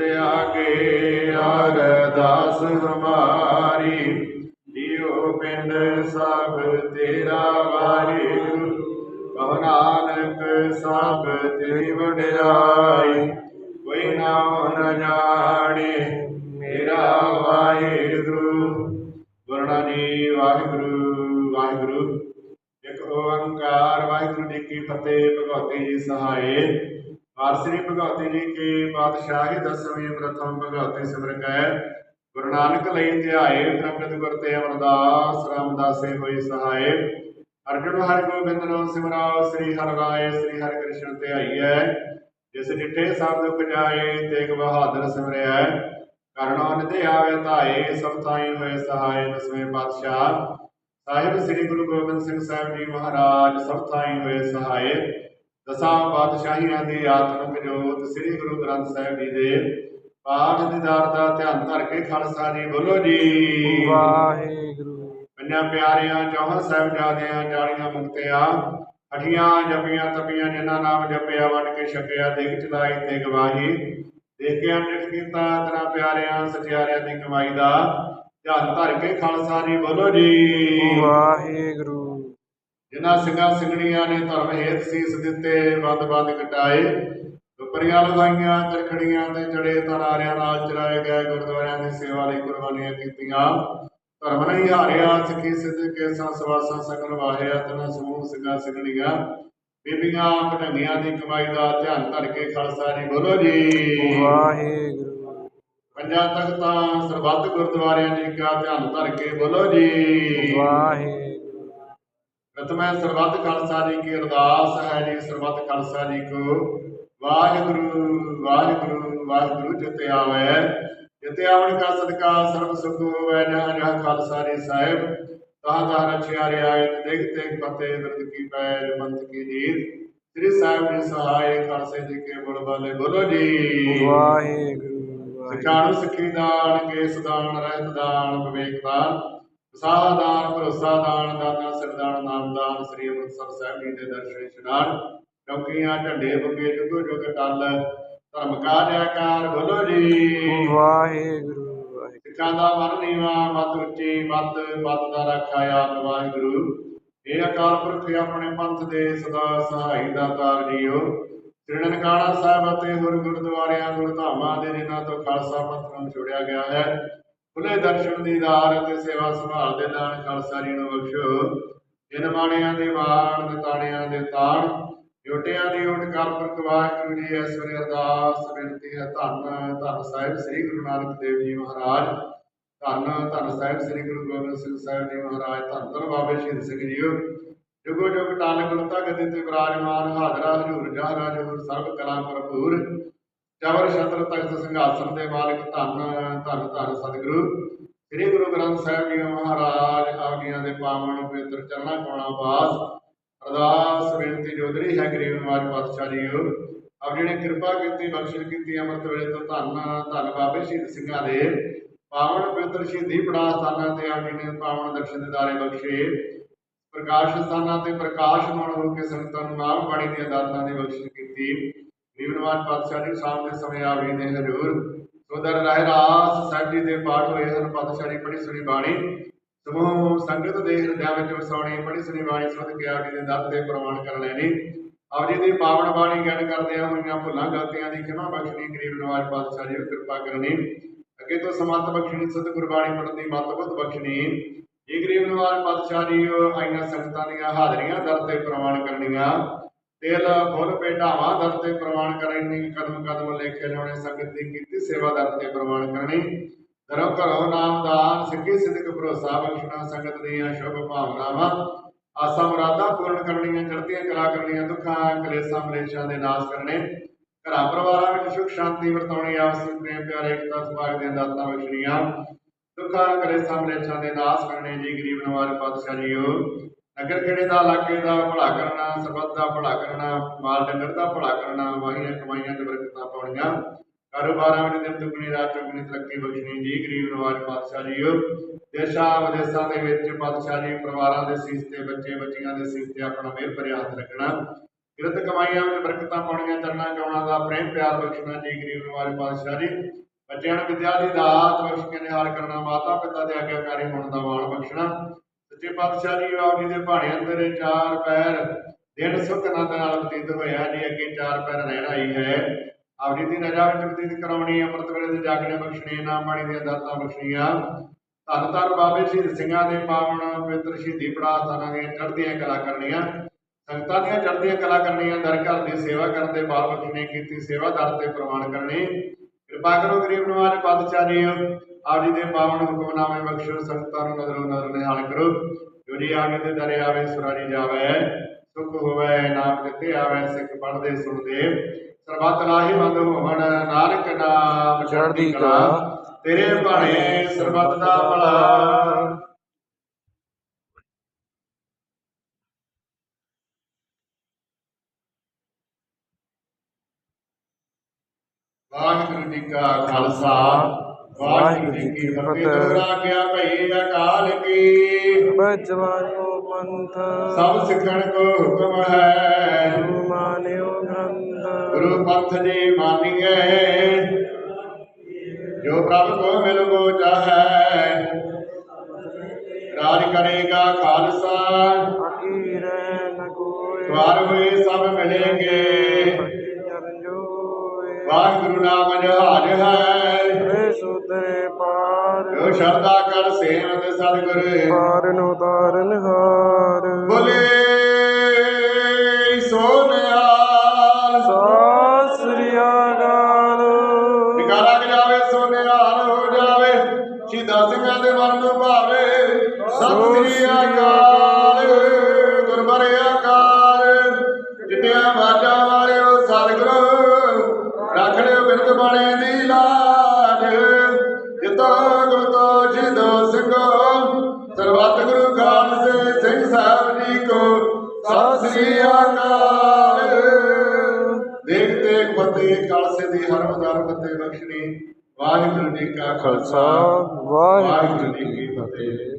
ਆਗੇ ਅਰਦਾਸ ਹਮਾਰੀ ਦਿਓ ਪਿੰਡ ਸਭ ਤੇਰਾ ਵਾਹਿਗੁਰੂ ਕਹੋ ਨਾਨਕ ਸਭ ਤੇਰੀ ਵਡਿਆਈ ਵਾਰ ਸ੍ਰੀ ਜੀ ਕੀ ਪਾਤਸ਼ਾਹੀ ਦਸਵੀਂ ਪ੍ਰਥਮ ਭਗਵਤੀ ਸਿਮਰਕੈ ਗੁਰੂ ਨਾਨਕ ਲਈ ਧਿਆਏ ਪ੍ਰਮਿਤ ਗੁਰ ਤੇ ਅਮਰਦਾਸ, ਰਾਮਦਾਸੇ ਹੋਈ ਸਹਾਏ। ਅਰਜੁਨ ਹਰਿ ਗੋਬਿੰਦ ਨੂੰ ਸਿਮਰਾਓ, ਸ੍ਰੀ ਹਰਿ ਰਾਏ, ਸ੍ਰੀ ਹਰਿ ਕ੍ਰਿਸ਼ਨ ਧਿਆਈਐ। ਜਿਸ ਡਿਠੇ ਸਭ ਦੁਖ ਜਾਏ ਤੇਗ ਬਹਾਦਰ ਸਿਮਰਿਐ। ਕਰਨੋ ਨਿਧਿ ਆਵੇ ਧਾਏ, ਸਭ ਥਾਈ ਹੋਏ ਸਹਾਏ ਦਸਵੇਂ ਪਾਤਸ਼ਾਹ। ਸਾਹਿਬ ਸ੍ਰੀ ਗੁਰੂ ਗੋਬਿੰਦ ਸਿੰਘ ਸਾਹਿਬ ਜੀ ਮਹਾਰਾਜ, ਸਭ ਥਾਈ ਹੋਏ ਸਹਾਏ। ਦਸਾਂ ਪਾਤਸ਼ਾਹੀਆਂ ਦੀ ਆਤਮਿਕ ਜੋਤ ਸ੍ਰੀ ਗੁਰੂ ਗ੍ਰੰਥ ਸਾਹਿਬ ਜੀ ਦੇ ਪਾਠ ਦੀਦਾਰ ਦਾ ਧਿਆਨ ਧਰ ਕੇ ਖਾਲਸਾ ਜੀ ਬੋਲੋ ਜੀ। ਵਾਹਿਗੁਰੂ। ਪੰਜਾਂ ਪਿਆਰਿਆਂ ਚੌਹਾਂ ਸਾਹਿਬਜ਼ਾਦਿਆਂ ਚਾਲੀਆਂ ਮੁਕਤਿਆਂ ਅਠੀਆਂ ਜਪੀਆਂ ਤਪੀਆਂ ਜਿਨ੍ਹਾਂ ਨਾਮ ਜਪਿਆ ਵੰਡ ਕੇ ਛਕਿਆ ਦੇਖ ਚਲਾਈ ਤੇ ਗਵਾਹੀ। ਦੇਖਿਆ ਨਿਤ ਕੀਤਾ ਤੇਰਾ ਪਿਆਰਿਆਂ ਸਚਿਆਰਿਆਂ ਦੀ ਕਮਾਈ ਦਾ ਧਿਆਨ ਧਰ ਕੇ ਖਾਲਸਾ ਜੀ ਬੋਲੋ ਜੀ। ਵਾਹਿਗੁਰੂ। ਜਿਨ੍ਹਾਂ ਸਿੰਘਾਂ ਸਿੰਘਣੀਆਂ ਨੇ ਧਰਮ ਹੇਤ ਸੀਸ ਦਿੱਤੇ ਬੰਦ ਬੰਦ ਕਟਾਏ ਦੁਪਰੀਆਂ ਲਗਾਈਆਂ ਚਰਖੜੀਆਂ ਤੇ ਜੜੇ ਤਨਾਰਿਆਂ ਨਾਲ ਚਲਾਏ ਗਏ ਗੁਰਦੁਆਰਿਆਂ ਦੀ ਸੇਵਾ ਲਈ ਕੁਰਬਾਨੀਆਂ ਕੀਤੀਆਂ। ਧਰਮ ਨਹੀਂ ਹਾਰਿਆ ਸਿੱਖੀ ਸਿੱਧ ਕੇ ਸੰਸਵਾਸਾਂ ਸਕਲ ਵਾਹਿਆ ਤਨਾ ਸਮੂਹ ਸਿੰਘਾਂ ਸਿੰਘਣੀਆਂ ਬੀਬੀਆਂ ਭਟੰਗੀਆਂ ਦੀ ਕਮਾਈ ਦਾ ਧਿਆਨ ਧਰ ਕੇ ਖਾਲਸਾ ਜੀ ਬੋਲੋ ਜੀ। ਵਾਹਿਗੁਰੂ। ਪੰਜਾਂ ਤਖਤਾਂ ਸਰਬੱਤ ਗੁਰਦੁਆਰਿਆਂ ਜੀ ਕਾ ਧਿਆਨ ਧਰ ਕੇ ਬੋਲੋ ਜੀ। ਵਾਹਿਗੁਰੂ। ਪ੍ਰਥਮੇ ਸਰਬੱਤ ਖਾਲਸਾ ਜੀ ਕੀ ਅਰਦਾਸ ਹੈ ਜੀ ਸਰਬੱਤ ਖਾਲਸਾ ਜੀ ਕੋ। ਵਾਹਿਗੁਰੂ ਵਾਹਿਗੁਰੂ ਵਾਹਿਗੁਰੂ ਜਿਤੇ ਆਵੇ ਜਿਤੇ ਆਵਣ ਕਾ ਸਦਕਾ ਸਰਬ ਸੁਖ ਹੋਵੇ ਜਹਾਂ ਜਹਾਂ ਖਾਲਸਾ ਜੀ ਸਾਹਿਬ। ਤਹਾਂ ਤਹਾਂ ਰਛਿਆ ਰਿਆਇਤ ਦੇਖ ਤੇ ਫਤਿਹ ਬਿਰਦ ਕੀ ਪੈਜ ਪੰਥ ਕੀ ਨੀਤ ਸ੍ਰੀ ਸਾਹਿਬ ਜੀ ਸਹਾਇ ਖਾਲਸੇ ਜੀ ਕੇ ਬੁਲ ਬਾਲੇ ਬੋਲੋ ਜੀ। ਵਾਹਿਗੁਰੂ ਸਿਖਾਣੂ ਸਿੱਖੀ ਦਾਨ ਕੇਸ ਦਾਨ ਰਹਿਤ ਦਾਨ ਵਿਵੇਕ ਦਾਨ। ਉਸਾਹ ਦਾਨ ਭਰੋਸਾ ਦਾਨ ਦਾਨਾ ਸਰਦਾਨ ਨਾਮ ਦਾਨ ਸ੍ਰੀ ਅੰਮ੍ਰਿਤਸਰ ਸਾਹਿਬ ਜੀ ਦੇ ਦਰਸ਼ਨ ਇਸ਼ਨਾਨ ਚੌਕੀਆਂ ਝੰਡੇ ਬੱਗੇ ਜੁਗੋ ਜੁਗ ਟਲ ਧਰਮ ਕਾ ਜੈਕਾਰ ਬੋਲੋ ਜੀ। ਵਾਹਿਗੁਰੂ ਵਾਹਿਗੁਰੂ। ਸਿੱਖਾਂ ਦਾ ਮਨ ਨੀਵਾ ਮਤ ਉੱਚੀ ਮਤ ਮਤ ਦਾ ਰੱਖਾ ਆਪ ਵਾਹਿਗੁਰੂ। ਇਹ ਅਕਾਲ ਪੁਰਖ ਆਪਣੇ ਪੰਥ ਦੇ ਸਦਾ ਸਹਾਈ ਦਾਤਾਰ ਜੀਓ ਸ੍ਰੀ ਨਨਕਾਣਾ ਸਾਹਿਬ ਅਤੇ ਹੋਰ ਗੁਰਦੁਆਰਿਆਂ ਗੁਰਧਾਮਾਂ ਦੇ ਜਿਨ੍ਹਾਂ ਤੋਂ ਖਾਲਸਾ ਪੰਥ ਨੂੰ ਛੋੜਿਆ ਗਿਆ ਹੈ ਖੁੱਲੇ ਦਰਸ਼ਨ ਦੀਦਾਰ ਅਤੇ ਸੇਵਾ ਸੰਭਾਲ ਦੇ ਦਾਨ ਖਾਲਸਾ ਜੀ ਨੂੰ ਬਖਸ਼ੋ। ਜਿਨ ਬਾਣਿਆਂ ਦੇ ਬਾਣ ਦੇ ਦੇ ਤਾਣ, ਜੋਟਿਆਂ ਦੀ ਓਟ ਕਰ ਪੁਰਖ ਵਾਹਿਗੁਰੂ ਜੀ ਐਸਵਰੇ ਅਰਦਾਸ, ਬੇਨਤੀ ਹੈ ਧੰਨ ਧੰਨ ਸਾਹਿਬ ਸ੍ਰੀ ਗੁਰੂ ਨਾਨਕ ਦੇਵ ਜੀ ਮਹਾਰਾਜ। ਧੰਨ ਧੰਨ ਸਾਹਿਬ ਸ੍ਰੀ ਗੁਰੂ ਗੋਬਿੰਦ ਸਿੰਘ ਸਾਹਿਬ ਜੀ ਮਹਾਰਾਜ, ਧੰਨ ਧੰਨ ਬਾਬੇ ਸ਼ਹੀਦ ਸਿੰਘ ਜੀਓ। ਜੁਗੋ ਜੁਗ ਟਾਲ ਗੁਰਤਾ ਗਦੀ ਤੇ ਵਿਰਾਜਮਾਨ ਹਾਜ਼ਰਾ ਹਜੂਰ ਜਹਰਾ ਜਹੂਰ ਸਰਬ ਕਲਾ ਭਰਪੂਰ। ਜਬਰ ਛਤਰ ਤਖਤ ਸਿੰਘਾਸਨ ਦੇ ਮਾਲਕ ਧੰਨ ਧੰਨ ਧੰਨ ਸਤਿਗੁਰੂ। ਸ੍ਰੀ ਗੁਰੂ ਗ੍ਰੰਥ ਸਾਹਿਬ ਜੀ ਮਹਾਰਾਜ ਆਗਿਆਂ ਦੇ ਪਾਵਨ ਪਵਿੱਤਰ ਚਰਨਾਂ ਕੋਣਾ ਬਾਸ ਅਰਦਾਸ ਬੇਨਤੀ ਜੋਦਰੀ ਹੈ ਗਰੀਬ ਨਿਵਾਜ ਪਾਤਸ਼ਾਹ ਜੀਓ ਆਪ ਜੀ ਕਿਰਪਾ ਕੀਤੀ, ਬਖਸ਼ਿਸ਼ ਕੀਤੀ, ਅੰਮ੍ਰਿਤ ਵੇਲੇ ਤੋਂ ਧੰਨ ਧੰਨ ਬਾਬੇ ਸ਼ਹੀਦ ਸਿੰਘਾਂ ਦੇ। ਪਾਵਨ ਪਵਿੱਤਰ ਸ਼ਹੀਦੀ ਪੜਾ ਸਥਾਨਾਂ ਤੇ ਆਪ ਜੀ ਨੇ ਪਾਵਨ ਦਰਸ਼ਨ ਦਿਦਾਰੇ ਬਖਸ਼ੇ। ਪ੍ਰਕਾਸ਼ ਸਥਾਨਾਂ ਤੇ ਪ੍ਰਕਾਸ਼ ਹੋ ਕੇ ਸੰਗਤਾਂ ਨੂੰ ਨਾਮ ਬਾਣੀ ਦੀਆਂ ਦਾਤਾਂ ਦੀ ਬਖਸ਼ਿਸ਼ ਕੀਤੀ। ਗਰੀਬ ਪਾਤਸ਼ਾਹ ਜੀ, ਸ਼ਾਮ ਸਮੇਂ ਆਪ ਨੇ ਹਜ਼ੂਰ ਸੋਦਰ ਰਾਏ ਰਾਸ ਸਾਹਿਬ ਦੇ ਪਾਠ ਹੋਏ ਹਨ, ਪਾਤਸ਼ਾਹ ਜੀ, ਬੜੀ ਸੁਣੀ ਬਾਣੀ। ਸਮੂਹ ਸੰਗਤ ਦੇ ਹਿਰਦਿਆਂ ਵਿੱਚ ਵਸਾਉਣੀ, ਬੜੀ ਸੁਣੀ ਬਾਣੀ ਸੁਣ ਕੇ ਆਪ ਜੀ ਦੇ ਦਰ ਤੇ ਪ੍ਰਵਾਨ ਕਰ ਲੈਣੀ। ਆਪ ਜੀ ਦੀ ਪਾਵਨ ਬਾਣੀ ਗਿਆਨ ਕਰਦਿਆਂ ਹੋਈਆਂ ਭੁੱਲਾਂ, ਗਲਤੀਆਂ ਦੀ ਖਿਮਾ ਬਖਸ਼ਣੀ, ਗਰੀਬ ਨਿਵਾਜ ਪਾਤਸ਼ਾਹ ਜੀ ਨੂੰ ਕਿਰਪਾ ਕਰਨੀ। ਅੱਗੇ ਤੋਂ ਸਮਤ ਬਖਸ਼ਣੀ ਸਤਿਗੁਰ ਗੁਰਬਾਣੀ ਪੜ੍ਹਨ ਦੀ ਮੱਤ ਬੁੱਧ ਬਖਸ਼ਣੀ। ਇਹ ਗਰੀਬ ਨਿਵਾਜ ਪਾਤਸ਼ਾਹ ਜੀ, ਆਈਆਂ ਸੰਗਤਾਂ ਦੀਆਂ ਹਾਜ਼ਰੀਆਂ, ਦਰ ਤੇ ਪ੍ਰਵਾਨ ਕਰਨੀਆਂ। ਤੇਲ, ਫੁੱਲ ਭੇਟਾਵਾਂ ਦਰ ਤੇ ਪ੍ਰਵਾਨ ਕਰਨੀ, ਕਦਮ ਕਦਮ ਲੇਖੇ ਲਾਉਣੇ, ਸੰਗਤ ਦੀ ਕੀਤੀ ਸੇਵਾ ਦਰ ਤੇ ਪ੍ਰਵਾਨ ਕਰਨੀ। ਦਰੋਂ ਘਰੋਂ ਨਾਮਦਾਨ ਸਿੱਖੀ, ਸਿੱਧਕ, ਭਰੋਸਾ, ਬਖਸ਼ਣਾ, ਸੰਗਤ ਦੀਆਂ ਸ਼ੁਭ ਭਾਵਨਾਵਾਂ। ਆਸਾ, ਮੁਰਾਦਾਂ ਪੂਰਨ ਕਰਨੀਆਂ, ਚੜ੍ਹਦੀਆਂ ਕਲਾ ਕਰਨੀਆਂ, ਦੁੱਖਾਂ, ਕਲੇਸ਼ਾਂ, ਮਲੇਸ਼ਾਂ ਦੇ ਨਾਸ਼ ਕਰਨੇ। ਘਰਾਂ, ਪਰਿਵਾਰਾਂ ਵਿੱਚ ਸੁਖ, ਸ਼ਾਂਤੀ ਵਰਤਾਉਣੀ, ਆਪਸੀ ਪ੍ਰੇਮ, ਪਿਆਰ, ਏਕਤਾ ਸੁਭਾਗ ਦੀਆਂ ਦਾਤਾਂ ਬਖਸ਼ਣੀਆਂ। ਦੁੱਖਾਂ, ਕਲੇਸ਼ਾਂ, ਮਲੇਸ਼ਾਂ ਦੇ ਨਾਸ਼ ਕਰਨੇ, ਜੀ ਗਰੀਬ, ਨਵਾਜ, ਪਾਤਸ਼ਾਹ ਜੀਓ। ਨਗਰ ਖੇੜੇ ਦਾ, ਇਲਾਕੇ ਦਾ ਭਲਾ ਕਰਨਾ, ਸਰਬੱਤ ਦਾ ਭਲਾ ਕਰਨਾ, ਮਾਲ ਡੰਗਰ ਦਾ ਭਲਾ ਕਰਨਾ, ਵਾਹੀਆਂ ਕਮਾਈਆਂ ਤੇ ਬਰਕਤਾਂ ਪਾਉਣੀਆਂ। ਕਾਰੋਬਾਰਾਂ ਵਿੱਚ ਦਿਨ ਦੁਗਣੀ, ਰਾਤ ਚੌਗੁਣੀ ਤਰੱਕੀ ਬਖਸ਼ਣੀ ਜੀ, ਗਰੀਬ ਨਵਾਜ ਪਾਤਸ਼ਾਹ ਜੀਓ ਦੇਸ਼ਾਂ ਵਿਦੇਸ਼ਾਂ ਦੇ ਵਿੱਚ ਪਾਤਸ਼ਾਹ ਜੀ ਪਰਿਵਾਰਾਂ ਦੇ ਸੀਸ ਤੇ ਬੱਚੇ, ਬੱਚੀਆਂ ਦੇ ਸੀਸ ਤੇ ਆਪਣਾ ਮਿਹਰ ਭਰਿਆ ਹੱਥ ਰੱਖਣਾ। ਕਿਰਤ ਕਮਾਈਆਂ ਵਿੱਚ ਬਰਕਤਾਂ ਪਾਉਣੀਆਂ, ਚਰਨਾਂ ਕਮਾਉਣਾ ਦਾ ਪ੍ਰੇਮ ਪਿਆਰ ਬਖਸ਼ਣਾ ਜੀ, ਗਰੀਬ ਨਿਵਾਜ ਪਾਤਸ਼ਾਹ। ਜੀ ਬੱਚਿਆਂ ਨੂੰ ਵਿਦਿਆ ਦੀ ਦਾਤ ਬਖਸ਼ ਕੇ ਨਿਹਾਲ ਕਰਨਾ ਮਾਤਾ ਪਿਤਾ ਦੇ ਆਗਿਆਕਾਰੀ ਹੋਣ ਦਾ ਮਾਣ ਬਖਸ਼ਣਾ। ਸੱਚੇ ਪਾਤਸ਼ਾਹ ਜੀ, ਆਪ ਜੀ ਦੇ ਭਾਣੇ ਅੰਦਰ ਚਾਰ ਪੈਰ ਦਿਨ ਸੁਖ ਆਨੰਦ ਨਾਲ ਬਤੀਤ ਹੋਇਆ ਜੀ, ਅੱਗੇ ਚਾਰ ਪੈਰ ਰਹਿਣਾ ਹੀ ਹੈ। ਆਪ ਜੀ ਦੀ ਰਜਾ ਵਿੱਚ ਬਤੀਤ ਕਰਾਉਣੀ ਅੰਮ੍ਰਿਤ ਵੇਲੇ ਦੇ ਜਾਗਣੇ ਬਖਸ਼ਣੇ ਨਾਮ ਬਾਣੀ ਦੀਆਂ ਦਾਤਾਂ ਬਖਸ਼ਣੀਆਂ। ਧੰਨ ਧੰਨ ਬਾਬੇ ਸ਼ਹੀਦ ਸਿੰਘਾਂ ਦੇ ਪਾਵਨ ਪਵਿੱਤਰ ਸ਼ਹੀਦੀ ਪੜਾਅ ਸਥਾਨਾਂ ਦੀਆਂ ਚੜ੍ਹਦੀਆਂ ਕਲਾ ਕਰਨੀਆਂ। ਸੰਗਤਾਂ ਦੀਆਂ ਚੜ੍ਹਦੀਆਂ ਕਲਾ ਕਰਨੀਆਂ, ਦਰ ਘਰ ਦੀ ਸੇਵਾ ਕਰਨ ਦੇ ਬਾਲ ਬਖਸ਼ਣੇ, ਕੀਤੀ ਸੇਵਾ ਦਰ ਤੇ ਪ੍ਰਵਾਨ ਕਰਨੀ। ਕਿਰਪਾ ਕਰੋ ਗਰੀਬ ਨਵਾਜ, ਪਾਤਸ਼ਾਹ ਜੀ। ਆਪ ਜੀ ਦੇ ਪਾਵਨ ਹੁਕਮਨਾਮੇ ਬਖਸ਼ੋ ਸੰਗਤਾਂ ਨੂੰ ਨਜ਼ਰੋਂ ਨਜ਼ਰ ਨਿਹਾਲ ਕਰੋ। ਜੋ ਜੀ ਆਗੇ ਦੇ ਦਰੇ ਆਵੇ ਸੁਰਾਰੀ ਜਾਵੇ ਸੁਖ ਹੋਵੇ ਨਾਮ ਦਿੱਤੇ ਆਵੇ ਸਿੱਖ ਪੜਦੇ ਸੁਣਦੇ। ਸਰਬੱਤ ਲਾਹੀ ਬੰਦ ਹੋਵਣ ਨਾਨਕ ਨਾਮ ਚੜ੍ਹਦੀ ਕਲਾ। ਤੇਰੇ ਭਾਣੇ ਸਰਬੱਤ ਦਾ ਭਲਾ। ਵਾਹਿਗੁਰੂ ਜੀ ਕਾ ਖਾਲਸਾ। ਵਾਹਿਗੁਰੂ ਜੀ ਕੀ ਫਤਿਹ। ਦੋਰਾ ਗਿਆ ਭਈ ਅਕਾਲ ਕੀ। ਬਜਵਾਨੋ ਪੰਥ। ਸਭ ਸਿੱਖਣ ਕੋ ਹੁਕਮ ਹੈ। ਗੁਰੂ ਮਾਨਿਓ ਗ੍ਰੰਥ। ਗੁਰੂ ਪੰਥ ਜੀ ਮਾਨੀਏ ਜੋ ਪ੍ਰਭ ਕੋ ਮਿਲ ਕੋ ਚਾਹੈ। ਰਾਜ ਕਰੇਗਾ ਖਾਲਸਾ। ਨ ਦਵਾਰ ਹੋਏ ਸਭ ਜੋਏ। ਵਾਹਿਗੁਰੂ ਨਾਮ ਜਹਾਜ ਹੈ। ਸ਼ਰਧਾ ਕਰ ਸੇਵਤ ਸਤਿਗੁਰ। ਪਾਰ ਨੂੰ ਤਾਰਨ ਹਾਰ। ਬੋਲੇ ਸੋਨਿਆਲ ਸਤਿ ਸ੍ਰੀ ਅਕਾਲ। ਨਿਕਾਲਾ ਕਿ ਜਾਵੇ ਸੋਨਿਆਲ ਹੋ ਜਾਵੇ। ਸ਼ਹੀਦਾਂ ਸਿੰਘਾਂ ਦੇ ਮਨ ਨੂੰ ਭਾਵੇ। ਸਤਿ ਸ੍ਰੀ ਅਕਾਲ। ਗੁਰਬਰੇ ਅਕਾਲ ਜਿੱਤਿਆਂ ਜੀ ਕੋ ਸਤਿ ਸ੍ਰੀ ਅਕਾਲ। ਦੇਖ ਫਤਿਹ ਖਾਲਸੇ ਦੀ ਹਰ ਉਦਾਰ ਫਤਿਹ ਬਖਸ਼ਣੀ। ਵਾਹਿਗੁਰੂ ਜੀ ਕਾ ਖਾਲਸਾ ਵਾਹਿਗੁਰੂ ਜੀ ਕੀ ਫਤਿਹ।